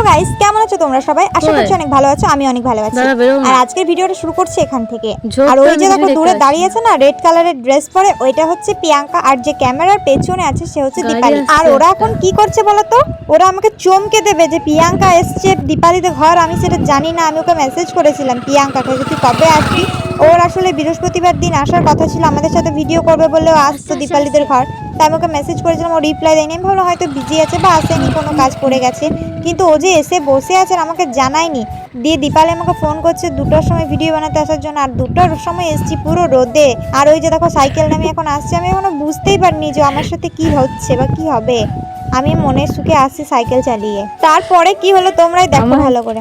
Hello guys কেমন আছো তোমরা সবাই? আশা করছি অনেক ভালো আছো আমি অনেক ভালো আছি। আর আজকের ভিডিওটা শুরু করছি এখান থেকে। আর ওই যে দেখো দূরে দাঁড়িয়ে আছে না রেড কালারের ড্রেস পরে ওইটা হচ্ছে প্রিয়াঙ্কা। আর যে ক্যামেরার পেছনে আছে সে হচ্ছে দীপালি। আর ওরা এখন কি করছে বলো তো? ওরা আমাকে চমকে দেবে যে প্রিয়াঙ্কা এসছে দীপালিতে ঘর। আমি সেটা জানি না আমি ওকে মেসেজ করেছিলাম প্রিয়াঙ্কাকে যে তুই কবে আসবি? ওর আসলে বৃহস্পতিবার দিন আসার কথা ছিল আমাদের সাথে ভিডিও করবে বলে ও আসতো দীপালিদের ঘর। তাই আমি ওকে মেসেজ করেছিলাম ও রিপ্লাই দেয়নি। আমি ভাবলাম হয়তো বিজি আছে বা আসেনি কোনো কাজ পড়ে গেছে। কিন্তু ও যে এসে বসে আছে আর আমাকে জানায়নি দিয়ে দীপালি আমাকে ফোন করছে দুটোর সময় ভিডিও বানাতে আসার জন্য। আর দুটোর সময় এসছি পুরো রোদে। আর ওই যে দেখো সাইকেল নামে এখন আসছে আমি এখনও বুঝতেই পারিনি যে আমার সাথে কি হচ্ছে বা কি হবে। আমি মনের সুখে আসছি সাইকেল চালিয়ে। তারপরে কি হলো তোমরাই দেখো ভালো করে।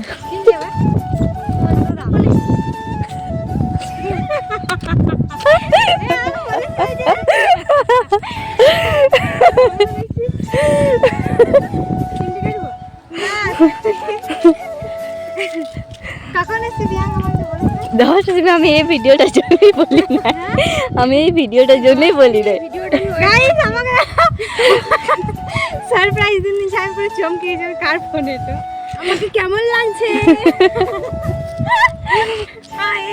দশ দিন আমি এই ভিডিওটার জন্যই বলি না। আমি এই ভিডিওটার জন্যই বলি না। সারপ্রাইজ দিন আমি পুরো চমকে গেছি কার ফোন এটা আমাকে কেমন লাগছে?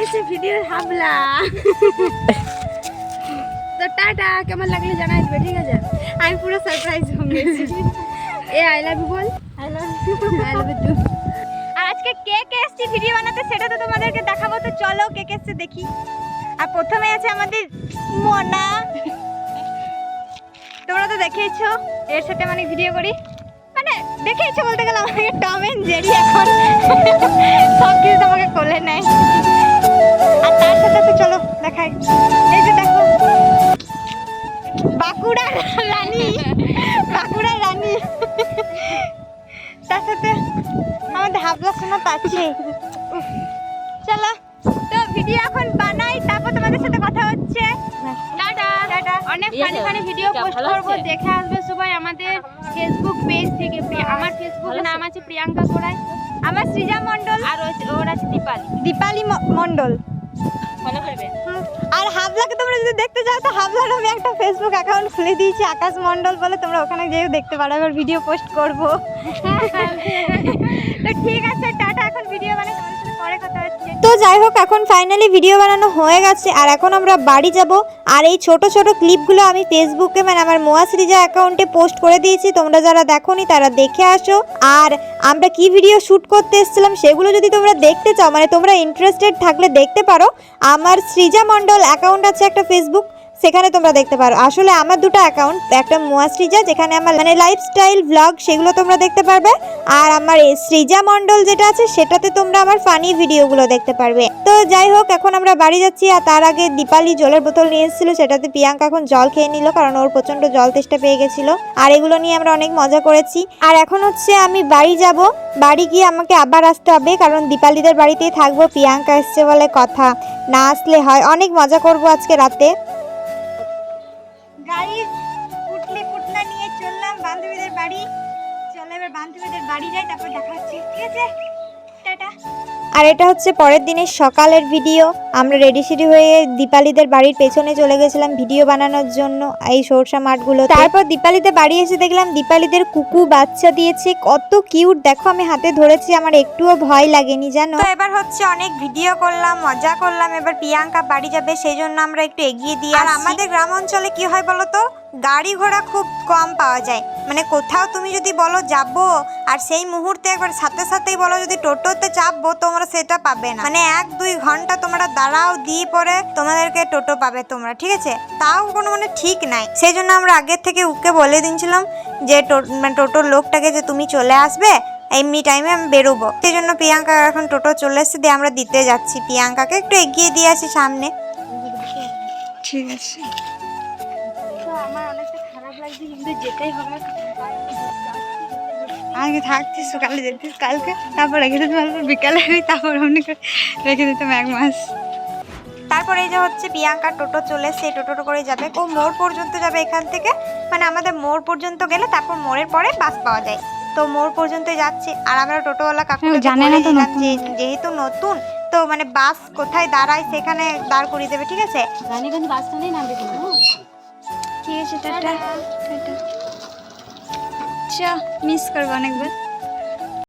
এসে ভিডিও হাবলা। তো টাটা কেমন লাগল জানাই দিবে ঠিক আছে? আমি পুরো সারপ্রাইজ হয়ে গেছি। এ I love you ball. I love you I love you আর আজকে কে কে এসছে ভিডিও বানাতে সেটা তো তোমাদেরকে দেখাবো তো চলো কে কে এসছে দেখি। আর প্রথমে আছে আমাদের মনা। তোমরা তো দেখেইছো, এর সাথে মানে ভিডিও করি। মানে দেখেইছো বলতে গেলে আমাকে টম এন্ড জেরি এখন। সব কিছু তোমাকে কোলে নেয়। আর তার সাথে তো চলো, দেখাই। এই যে দেখো বাঁকুড়ার রানী। বাঁকুড়ার রানী। তার সাথে আমাদের হাবলা শোনা পাচ্ছে। চলো। ভিডিও এখন বানাই তারপর তোমাদের সাথে কথা হচ্ছে। টাটা। টাটা। অনেক ফানি ফানি ভিডিও পোস্ট করব দেখে আসবে সবাই আমাদের ফেসবুক পেজ থেকে। আমার ফেসবুকের নাম আছে? প্রিয়াঙ্কা কোড়াই আমার সৃজা মণ্ডল। আর ওর- ওর আছে দীপালি। দীপালি মণ্ডল। ফলো করবে। আর হাবলাকে তোমরা যদি দেখতে চাও তো হাবলার আমি একটা ফেসবুক অ্যাকাউন্ট খুলে দিয়েছি আকাশ মণ্ডল বলে। তোমরা ওখানে যেও দেখতে পারো এবার ভিডিও পোস্ট করব। তো ঠিক যাই হোক, এখন ফাইনালি ভিডিও বানানো হয়ে গেছে। আর এখন আমরা বাড়ি যাব। আর এই ছোট ছোট ক্লিপগুলো আমি ফেসবুকে মানে আমার মোয়াশ্রিজা অ্যাকাউন্টে পোস্ট করে দিয়েছি। তোমরা যারা দেখোনি, তারা দেখে আসো। আর আমরা কি ভিডিও শ্যুট করতে এসেছিলাম, সেগুলো যদি তোমরা দেখতে চাও মানে তোমরা ইন্টারেস্টেড থাকলে দেখতে পারো। আমার সৃজা মণ্ডল অ্যাকাউন্ট আছে একটা ফেসবুক সেখানে তোমরা দেখতে পারো। আসলে আমার দুটো অ্যাকাউন্ট একটা মুয়াশ্রীজা যেখানে আমার মানে লাইফস্টাইল ব্লগ সেগুলো তোমরা দেখতে পারবে। আর আমার সৃজা মণ্ডল যেটা আছে, সেটাতে তোমরা আমার ফানি ভিডিওগুলো দেখতে পারবে। তো যাই হোক, এখন আমরা বাড়ি যাচ্ছি, আর তার আগে দীপালি জলের বোতল নিয়ে এসেছিল, সেটাতে প্রিয়াঙ্কা এখন জল খেয়ে নিল, কারণ ওর প্রচণ্ড জল তেষ্টা পেয়ে গেছিল। আর এগুলো নিয়ে আমরা অনেক মজা করেছি। আর এখন হচ্ছে আমি বাড়ি যাব। বাড়ি গিয়ে আমাকে আবার আসতে হবে, কারণ দীপালিদের বাড়িতেই থাকব, প্রিয়াঙ্কা এসছে বলে কথা। না আসলে হয়, অনেক মজা করব আজকে রাতে। চললাম বান্ধবীদের বাড়ি। চলো এবার বান্ধবীদের বাড়ি যাই, তারপর দেখা হচ্ছে। ঠিক আছে? টাটা। আর এটা হচ্ছে পরের দিনের সকালের ভিডিও আমরা রেডি সেডি হয়ে দীপালিদের বাড়ির পেছনে চলে গেছিলাম ভিডিও বানানোর জন্য এই সরষা মাঠগুলো তারপর দীপালিতে বাড়ি এসে দেখলাম দীপালিদের কুকু বাচ্চা দিয়েছে কত কিউট দেখো আমি হাতে ধরেছি আমার একটুও ভয় লাগেনি জানো? তো এবার হচ্ছে অনেক ভিডিও করলাম মজা করলাম এবার প্রিয়াঙ্কা বাড়ি যাবে সেই জন্য আমরা একটু এগিয়ে দিয়ে আর আমাদের গ্রাম অঞ্চলে কি হয় বলো তো? গাড়ি ঘোড়া খুব কম পাওয়া যায়। মানে কোথাও তুমি যদি বলো যাব আর সেই মুহূর্তে একবার সাথে সাথেই বলো যদি টোটোতে চাপবো তোমরা সেটা পাবে না। মানে এক দুই ঘণ্টা তোমরা দাঁড়াও, দিয়ে পরে তোমাদেরকে টোটো পাবে তোমরা, ঠিক আছে? তাও কোনো মানে ঠিক নাই। সেই জন্য আমরা আগের থেকে ওকে বলে দিয়েছিলাম যে মানে টোটোর লোকটাকে যে তুমি চলে আসবে, এমনি টাইমে আমি বেরোবো। সেই জন্য প্রিয়াঙ্কা এখন টোটো চলে এসেছে, দিয়ে আমরা দিতে যাচ্ছি। প্রিয়াঙ্কাকে একটু এগিয়ে দিয়ে আসি সামনে। ঠিক আছে। আগে থাকতিস সকালে যেতিস কালকে তারপর রেখে দিতে পারব, বিকালে তারপর অমনি করে রেখে দিতাম এক মাস। তারপরে এই যে হচ্ছে প্রিয়াঙ্কা টোটো চলে এসছে টোটো করে যাবে। ও মোড় পর্যন্ত যাবে এখান থেকে। মানে আমাদের মোড় পর্যন্ত গেলে তারপর মোড়ের পরে বাস পাওয়া যায়। তো মোড় পর্যন্ত যাচ্ছে। আর আমরা টোটোওয়ালা কাকু জানে না যেহেতু নতুন তো মানে বাস কোথায় দাঁড়ায় সেখানে দাঁড় করিয়ে দেবে ঠিক আছে? রানীগঞ্জ বাস স্ট্যান্ডেই নামবে কিন্তু? ঠিক আছে টাটা। টাটা। চ মিস করব অনেকবার।